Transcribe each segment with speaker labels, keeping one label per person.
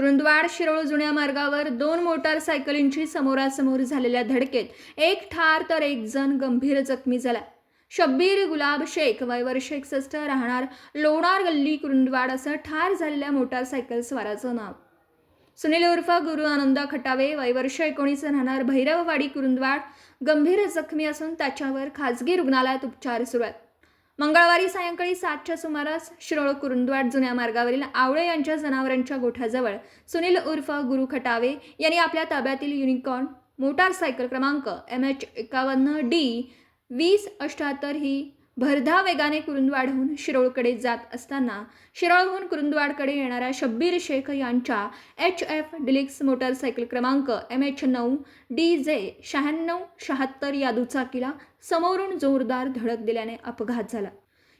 Speaker 1: कुरुंदवाड शिरोळ जुन्या मार्गावर दोन मोटारसायकलींची समोरासमोर झालेल्या धडकेत एक ठार तर एक जण गंभीर जखमी झाला. शब्बीर गुलाब शेख वय वर्ष एकसष्ट राहणार लोणार गल्ली कुरुंदवाड असं ठार झालेल्या मोटारसायकल स्वाराचं नाव. सुनील उर्फ गुरु आनंदा खटावे वय वर्ष एकोणीस राहणार भैरववाडी कुरुंदवाड गंभीर जखमी असून त्याच्यावर खाजगी रुग्णालयात उपचार सुरू आहेत. मंगळवारी सायंकाळी सातच्या सुमारास शिरोळ कुरुंदवाड जुन्या मार्गावरील आवळे यांच्या जनावरांच्या गोठ्याजवळ सुनील उर्फ गुरु खटावे यांनी आपल्या ताब्यातील युनिकॉर्न मोटारसायकल क्रमांक एम एच एकावन्न डी वीस अष्ट्याहत्तर ही भरधा वेगाने कुरुंदवाडहून शिरोळकडे जात असताना शिरोळहून कुरुंदवाडकडे येणाऱ्या शब्बीर शेख यांच्या एच एफ डिलिक्स मोटारसायकल क्रमांक एम एच नऊ डी जे शहाण्णव शहात्तर या दुचाकीला समोरून जोरदार धडक दिल्याने अपघात झाला.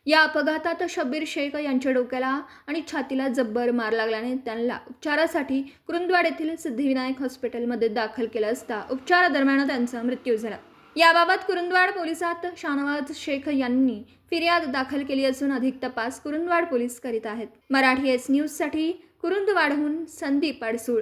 Speaker 1: या अपघातात शब्बीर शेख यांच्या डोक्याला आणि छातीला जब्बर मार लागल्याने त्यांना उपचारासाठी कुरुंदवाड येथील सिद्धिविनायक हॉस्पिटलमध्ये दाखल केलं असता उपचारादरम्यान त्यांचा मृत्यू झाला. याबाबत कुरुंदवाड पोलिसात शानवाज शेख यांनी फिर्याद दाखल केली असून अधिक तपास कुरुंदवाड पोलीस करीत आहेत. मराठी एस न्यूजसाठी कुरुंदवाडहून संदीप अडसूळ.